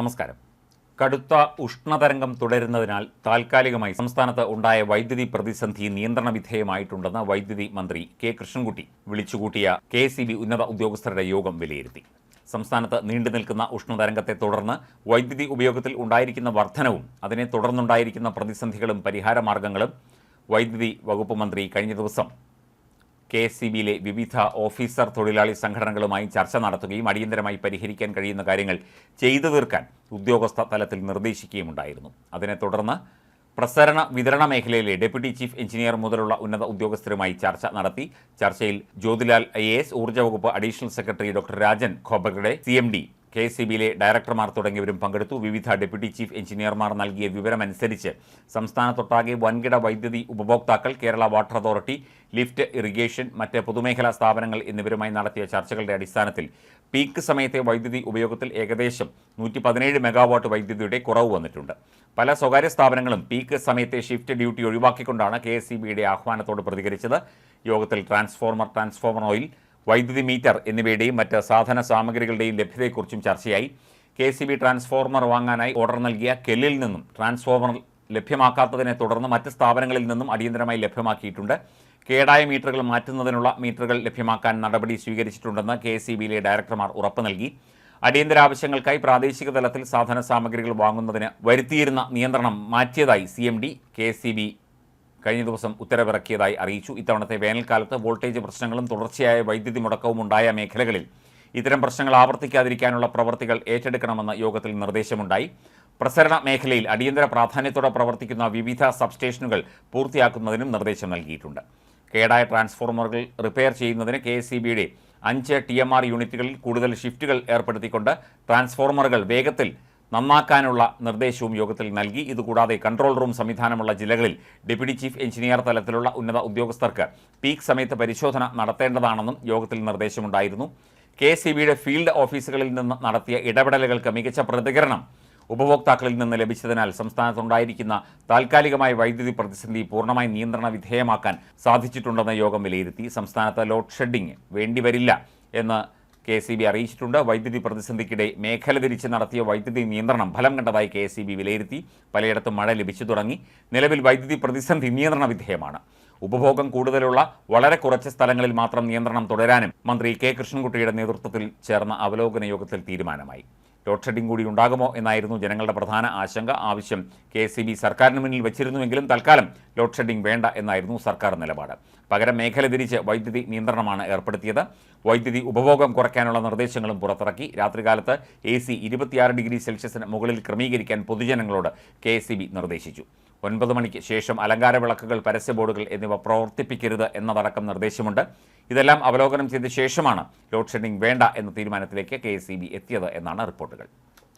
നമസ്കാരം. കടുത്ത ഉഷ്ണതരംഗം തുടരുന്നതിനാൽ താൽക്കാലികമായി സംസ്ഥാനത്ത് ഉണ്ടായ വൈദ്യുതി പ്രതിസന്ധി നിയന്ത്രണ വിധേയമായിട്ടുണ്ടെന്ന് വൈദ്യുതി മന്ത്രി കെ കൃഷ്ണൻകുട്ടി വിളിച്ചുകൂട്ടിയ കെ സി ബി ഉന്നത ഉദ്യോഗസ്ഥരുടെ യോഗം വിലയിരുത്തി. സംസ്ഥാനത്ത് നീണ്ടു നിൽക്കുന്ന ഉഷ്ണതരംഗത്തെ തുടർന്ന് വൈദ്യുതി ഉപയോഗത്തിൽ ഉണ്ടായിരിക്കുന്ന വർധനവും അതിനെ തുടർന്നുണ്ടായിരിക്കുന്ന പ്രതിസന്ധികളും പരിഹാരമാർഗങ്ങളും വൈദ്യുതി വകുപ്പ് മന്ത്രി കഴിഞ്ഞ ദിവസം കെ എസ് സി ബിയിലെ വിവിധ ഓഫീസർ തൊഴിലാളി സംഘടനകളുമായി ചർച്ച നടത്തുകയും അടിയന്തരമായി പരിഹരിക്കാൻ കഴിയുന്ന കാര്യങ്ങൾ ചെയ്തു തീർക്കാൻ ഉദ്യോഗസ്ഥ തലത്തിൽ നിർദ്ദേശിക്കുകയും ഉണ്ടായിരുന്നു അതിനെ തുടർന്ന് പ്രസരണ വിതരണ മേഖലയിലെ ഡെപ്യൂട്ടി ചീഫ് എഞ്ചിനീയർ മുതലുള്ള ഉന്നത ഉദ്യോഗസ്ഥരുമായി ചർച്ച നടത്തി. ചർച്ചയിൽ ജ്യോതിലാൽ ഐ എ എസ് ഊർജ വകുപ്പ് additional secretary doctor Rajan Khobragade C M D K S C ബിയിലെ ഡയറക്ടർമാർ തുടങ്ങിയവരും പങ്കെടുത്തു. വിവിധ ഡെപ്യൂട്ടി ചീഫ് എഞ്ചിനീയർമാർ നൽകിയ വിവരമനുസരിച്ച് സംസ്ഥാനത്തൊട്ടാകെ വൻകിട വൈദ്യുതി ഉപഭോക്താക്കൾ Kerala water authority lift irrigation മറ്റ് പൊതുമേഖലാ സ്ഥാപനങ്ങൾ എന്നിവരുമായി നടത്തിയ ചർച്ചകളുടെ അടിസ്ഥാനത്തിൽ പീക്ക് സമയത്തെ വൈദ്യുതി ഉപയോഗത്തിൽ ഏകദേശം നൂറ്റി പതിനേഴ് മെഗാവാട്ട് വൈദ്യുതിയുടെ കുറവ് വന്നിട്ടുണ്ട്. പല സ്വകാര്യ സ്ഥാപനങ്ങളും പീക്ക് സമയത്തെ ഷിഫ്റ്റ് ഡ്യൂട്ടി ഒഴിവാക്കിക്കൊണ്ടാണ് കെ എസ് സി ബിയുടെ ആഹ്വാനത്തോട് പ്രതികരിച്ചത്. യോഗത്തിൽ ട്രാൻസ്ഫോർമർ ട്രാൻസ്ഫോർമർ ഓയിൽ വൈദ്യുതി മീറ്റർ എന്നിവയുടെയും മറ്റ് സാധന സാമഗ്രികളുടെയും ലഭ്യതയെക്കുറിച്ചും ചർച്ചയായി. കെ സി ബി ട്രാൻസ്ഫോർമർ വാങ്ങാനായി ഓർഡർ നൽകിയ കെല്ലിൽ നിന്നും ട്രാൻസ്ഫോർമർ ലഭ്യമാക്കാത്തതിനെ തുടർന്ന് മറ്റ് സ്ഥാപനങ്ങളിൽ നിന്നും അടിയന്തരമായി ലഭ്യമാക്കിയിട്ടുണ്ട്. കേടായ മീറ്ററുകൾ മാറ്റുന്നതിനുള്ള മീറ്ററുകൾ ലഭ്യമാക്കാൻ നടപടി സ്വീകരിച്ചിട്ടുണ്ടെന്ന് കെ സി ബിയിലെ ഡയറക്ടർമാർ ഉറപ്പ് നൽകി. അടിയന്തര ആവശ്യങ്ങൾക്കായി പ്രാദേശിക തലത്തിൽ സാധന സാമഗ്രികൾ വാങ്ങുന്നതിന് വരുത്തിയിരുന്ന നിയന്ത്രണം മാറ്റിയതായി C M D K C B കഴിഞ്ഞ ദിവസം ഉത്തരവിറക്കിയതായി അറിയിച്ചു. ഇത്തവണത്തെ വേനൽക്കാലത്ത് വോൾട്ടേജ് പ്രശ്നങ്ങളും തുടർച്ചയായ വൈദ്യുതി മുടക്കവും ഉണ്ടായ മേഖലകളിൽ ഇത്തരം പ്രശ്നങ്ങൾ ആവർത്തിക്കാതിരിക്കാനുള്ള പ്രവർത്തികൾ ഏറ്റെടുക്കണമെന്ന് യോഗത്തിൽ നിർദ്ദേശമുണ്ടായി. പ്രസരണ മേഖലയിൽ അടിയന്തര പ്രാധാന്യത്തോടെ പ്രവർത്തിക്കുന്ന വിവിധ സബ്സ്റ്റേഷനുകൾ പൂർത്തിയാക്കുന്നതിനും നിർദ്ദേശം നൽകിയിട്ടുണ്ട്. കേടായ ട്രാൻസ്ഫോർമറുകൾ റിപ്പയർ ചെയ്യുന്നതിന് കെ എസ് സി ബിയുടെ അഞ്ച് ടി എം ആർ യൂണിറ്റുകളിൽ കൂടുതൽ ഷിഫ്റ്റുകൾ ഏർപ്പെടുത്തിക്കൊണ്ട് ട്രാൻസ്ഫോർമറുകൾ വേഗത്തിൽ നന്നാക്കാനുള്ള നിർദ്ദേശവും യോഗത്തിൽ നൽകി. ഇതുകൂടാതെ കൺട്രോൾ റൂം സംവിധാനമുള്ള ജില്ലകളിൽ ഡെപ്യൂട്ടി ചീഫ് എഞ്ചിനീയർ തലത്തിലുള്ള ഉന്നത ഉദ്യോഗസ്ഥർക്ക് പീക്ക് സമയത്ത് പരിശോധന നടത്തേണ്ടതാണെന്നും യോഗത്തിൽ നിർദ്ദേശമുണ്ടായിരുന്നു. കെ സി ബിയുടെ ഫീൽഡ് ഓഫീസുകളിൽ നിന്ന് നടത്തിയ ഇടപെടലുകൾക്ക് മികച്ച പ്രതികരണം ഉപഭോക്താക്കളിൽ നിന്ന് ലഭിച്ചതിനാൽ സംസ്ഥാനത്തുണ്ടായിരിക്കുന്ന താൽക്കാലികമായ വൈദ്യുതി പ്രതിസന്ധി പൂർണമായി നിയന്ത്രണ വിധേയമാക്കാൻ സാധിച്ചിട്ടുണ്ടെന്ന് യോഗം വിലയിരുത്തി. സംസ്ഥാനത്ത് ലോഡ് ഷെഡിംഗ് വേണ്ടിവരില്ല എന്ന് കെ എസ് ബി അറിയിച്ചിട്ടുണ്ട്. വൈദ്യുതി പ്രതിസന്ധിക്കിടെ മേഖല തിരിച്ച് നടത്തിയ വൈദ്യുതി നിയന്ത്രണം ഫലം കണ്ടതായി കെ എസ് ബി വിലയിരുത്തി. പലയിടത്തും മഴ ലഭിച്ചു തുടങ്ങി. നിലവിൽ വൈദ്യുതി പ്രതിസന്ധി നിയന്ത്രണ വിധേയമാണ്. ഉപഭോഗം കൂടുതലുള്ള വളരെ കുറച്ച് സ്ഥലങ്ങളിൽ മാത്രം നിയന്ത്രണം തുടരാനും മന്ത്രി കെ കൃഷ്ണൻകുട്ടിയുടെ നേതൃത്വത്തിൽ ചേർന്ന അവലോകന യോഗത്തിൽ തീരുമാനമായി. ലോഡ് ഷെഡിംഗ് കൂടി ഉണ്ടാകുമോ എന്നായിരുന്നു ജനങ്ങളുടെ പ്രധാന ആശങ്ക. ആവശ്യം കെ എസ് ബി സർക്കാരിന് മുന്നിൽ വെച്ചിരുന്നുവെങ്കിലും തൽക്കാലം ലോഡ് ഷെഡിംഗ് വേണ്ട എന്നായിരുന്നു സർക്കാർ നിലപാട്. പകരം മേഖല തിരിച്ച് വൈദ്യുതി നിയന്ത്രണമാണ് ഏർപ്പെടുത്തിയത്. വൈദ്യുതി ഉപഭോഗം കുറയ്ക്കാനുള്ള നിർദ്ദേശങ്ങളും പുറത്തിറക്കി. രാത്രികാലത്ത് എ സി ഇരുപത്തിയാറ് ഡിഗ്രി സെൽഷ്യസിന് മുകളിൽ ക്രമീകരിക്കാൻ പൊതുജനങ്ങളോട് കെ നിർദ്ദേശിച്ചു. ഒൻപത് മണിക്ക് ശേഷം അലങ്കാര വിളക്കുകൾ പരസ്യ ബോർഡുകൾ എന്നിവ പ്രവർത്തിപ്പിക്കരുത് എന്നതടക്കം നിർദ്ദേശമുണ്ട്. ഇതെല്ലാം അവലോകനം ചെയ്ത ശേഷമാണ് ലോഡ് ഷെഡിംഗ് വേണ്ട എന്ന തീരുമാനത്തിലേക്ക് കെ എത്തിയത് എന്നാണ് റിപ്പോർട്ടുകൾ.